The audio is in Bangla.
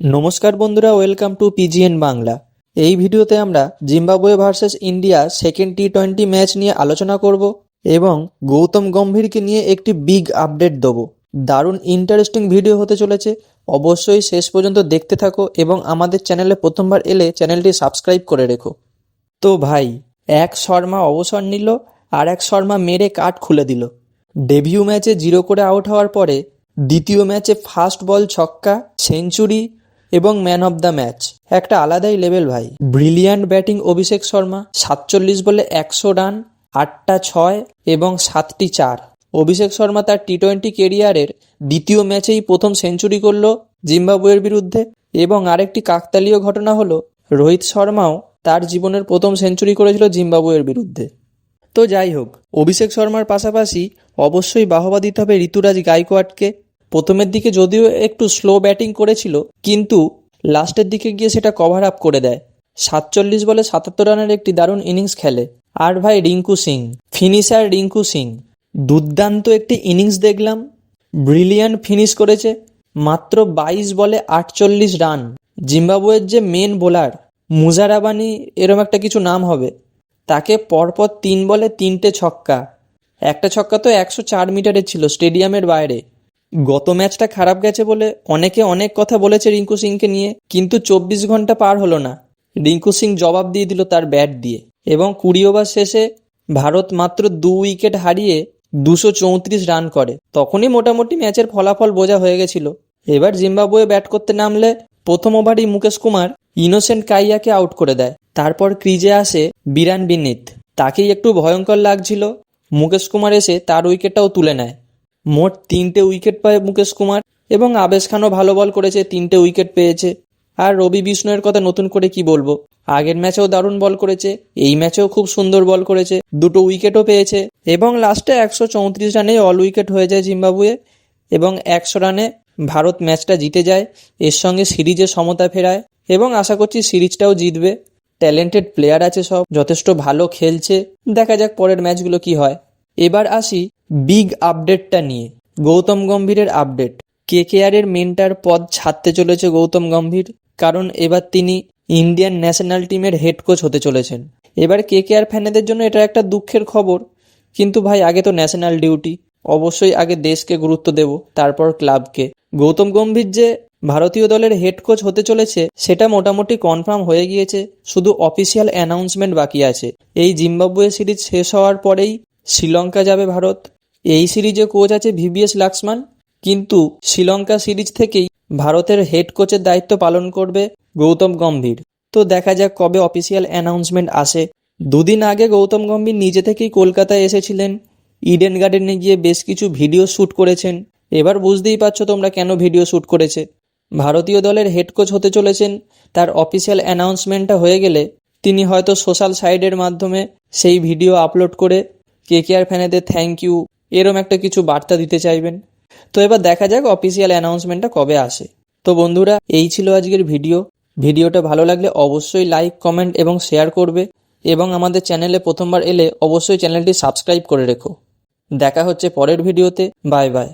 নমস্কার বন্ধুরা ওয়েলকাম টু পিজিএন বাংলা এই ভিডিওতে আমরা Zimbabwe versus India second T twenty match নিয়ে আলোচনা করব এবং গৌতম গম্ভীরকে নিয়ে একটি বিগ আপডেট দেবো। দারুণ ইন্টারেস্টিং ভিডিও হতে চলেছে। অবশ্যই শেষ পর্যন্ত দেখতে থাকো এবং আমাদের চ্যানেলে প্রথমবার এলে চ্যানেলটি সাবস্ক্রাইব করে রেখো। তো ভাই, এক শর্মা অবসর নিল আর এক শর্মা মেরে কাঠ খুলে দিল। ডেবিউ ম্যাচে জিরো করে আউট হওয়ার পরে দ্বিতীয় ম্যাচে ফার্স্ট বল ছক্কা সেঞ্চুরি এবং ম্যান অফ দ্য ম্যাচ। একটা আলাদাই লেভেল ভাই। ব্রিলিয়ান্ট ব্যাটিং অভিষেক শর্মা, সাতচল্লিশ বলে একশো রান, আটটা ছয় এবং সাতটি চার। অভিষেক শর্মা তার টি টোয়েন্টি কেরিয়ারের দ্বিতীয় ম্যাচেই প্রথম সেঞ্চুরি করল জিম্বাবুয়ের বিরুদ্ধে এবং আরেকটি কাকতালীয় ঘটনা হলো, রোহিত শর্মাও তার জীবনের প্রথম সেঞ্চুরি করেছিল জিম্বাবুয়ের বিরুদ্ধে। তো যাই হোক, অভিষেক শর্মার পাশাপাশি অবশ্যই বাহবা দিতে হবে ঋতুরাজ গাইকোয়াডকে। প্রথমের দিকে যদিও একটু স্লো ব্যাটিং করেছিল, কিন্তু লাস্টের দিকে গিয়ে সেটা কভার আপ করে দেয়। সাতচল্লিশ বলে সাতাত্তর রানের একটি দারুণ ইনিংস খেলে। আর ভাই রিঙ্কু সিং ফিনিশার রিঙ্কু সিং। দুর্দান্ত একটি ইনিংস দেখলাম। ব্রিলিয়ান ফিনিশ করেছে। মাত্র বাইশ বলে আটচল্লিশ রান। জিম্বাবুয়ের যে মেন বোলার মুজারাবানি এরম একটা কিছু নাম হবে। তাকে পরপর তিন বলে তিনটে ছক্কা। একটা ছক্কা তো একশো চার মিটারের ছিল স্টেডিয়ামের বাইরে। গত ম্যাচটা খারাপ গেছে বলে অনেকে অনেক কথা বলেছে রিঙ্কু সিংকে নিয়ে, কিন্তু চব্বিশ ঘণ্টা পার হলো না। রিঙ্কু সিং জবাব দিয়ে দিল তার ব্যাট দিয়ে। এবং কুড়ি ওভার শেষে ভারত মাত্র দু উইকেট হারিয়ে দুশো চৌত্রিশ রান করে। তখনই মোটামুটি ম্যাচের ফলাফল বোঝা হয়ে গেছিল। এবার জিম্বাবুয়ে ব্যাট করতে নামলে প্রথম ওভারই মুকেশ কুমার ইনোসেন্ট কাইয়াকে আউট করে দেয়। তারপর ক্রিজে আসে বিরান বিনিত। তাকেই একটু ভয়ঙ্কর লাগছিল। মুকেশ কুমার এসে তার উইকেটটাও তুলে নেয়। মোট তিনটে উইকেট পায় মুকেশ কুমার এবং আবেশ খানও ভালো বল করেছে, তিনটে উইকেট পেয়েছে। আর রবি বিষ্ণুয়ের কথা নতুন করে কি বলব? আগের ম্যাচেও দারুণ বল করেছে, এই ম্যাচেও খুব সুন্দর বল করেছে, দুটো উইকেটও পেয়েছে এবং লাস্টে একশো চৌত্রিশ রানে অল উইকেট হয়ে যায় জিম্বাবুয়ে এবং একশো রানে ভারত ম্যাচটা জিতে যায়, এর সঙ্গে সিরিজে সমতা ফেরায় এবং আশা করছি সিরিজটাও জিতবে। ট্যালেন্টেড প্লেয়ার আছে সব, যথেষ্ট ভালো খেলছে। দেখা যাক পরের ম্যাচগুলো কি হয়। এবার আসি বিগ আপডেটটা নিয়ে। গৌতম গম্ভীরের আপডেট। কেকেআরের মেন্টার পদ ছাড়তে চলেছে গৌতম গম্ভীর, কারণ এবার তিনি ইন্ডিয়ান ন্যাশনাল টিমের হেড কোচ হতে চলেছেন। এবার কেকেআর ফ্যানেদের জন্য এটা একটা দুঃখের খবর। কিন্তু ভাই, আগে তো ন্যাশনাল ডিউটি। অবশ্যই আগে দেশকে গুরুত্ব দেব, তারপর ক্লাবকে। গৌতম গম্ভীর যে ভারতীয় দলের হেড কোচ হতে চলেছে, সেটা মোটামুটি কনফার্ম হয়ে গিয়েছে। শুধু অফিসিয়াল অ্যানাউন্সমেন্ট বাকি আছে। এই জিম্বাবুয়ে সিরিজ শেষ হওয়ার পরেই শ্রীলঙ্কা যাবে ভারত। এই সিরিজে কোচ আছে ভিভিএস লাক্সমান কিন্তু শ্রীলঙ্কা সিরিজ থেকেই ভারতের হেড কোচের দায়িত্ব পালন করবে গৌতম গম্ভীর। তো দেখা যাক কবে অফিসিয়াল অ্যানাউন্সমেন্ট আসে। দুদিন আগে গৌতম গম্ভীর নিজে থেকেই কলকাতায় এসেছিলেন। ইডেন গার্ডেনে গিয়ে বেশ কিছু ভিডিও শ্যুট করেছেন। এবার বুঝতেই পারছ তোমরা কেন ভিডিও শ্যুট করেছে। ভারতীয় দলের হেড কোচ হতে চলেছেন। তার অফিসিয়াল অ্যানাউন্সমেন্টটা হয়ে গেলে তিনি হয়তো সোশ্যাল সাইডের মাধ্যমে সেই ভিডিও আপলোড করে কে কে আর ফ্যানেদের থ্যাংক ইউ এরম একটা কিছু বার্তা দিতে চাইবেন? তো এবার দেখা যাক অফিসিয়াল অ্যানাউন্সমেন্টটা কবে আসে। তো বন্ধুরা, এই ছিল আজকের ভিডিও। ভিডিওটা ভালো লাগলে অবশ্যই লাইক কমেন্ট এবং শেয়ার করবে এবং আমাদের চ্যানেলে প্রথমবার এলে অবশ্যই চ্যানেলটি সাবস্ক্রাইব করে রেখো। দেখা হচ্ছে পরের ভিডিওতে। Bye bye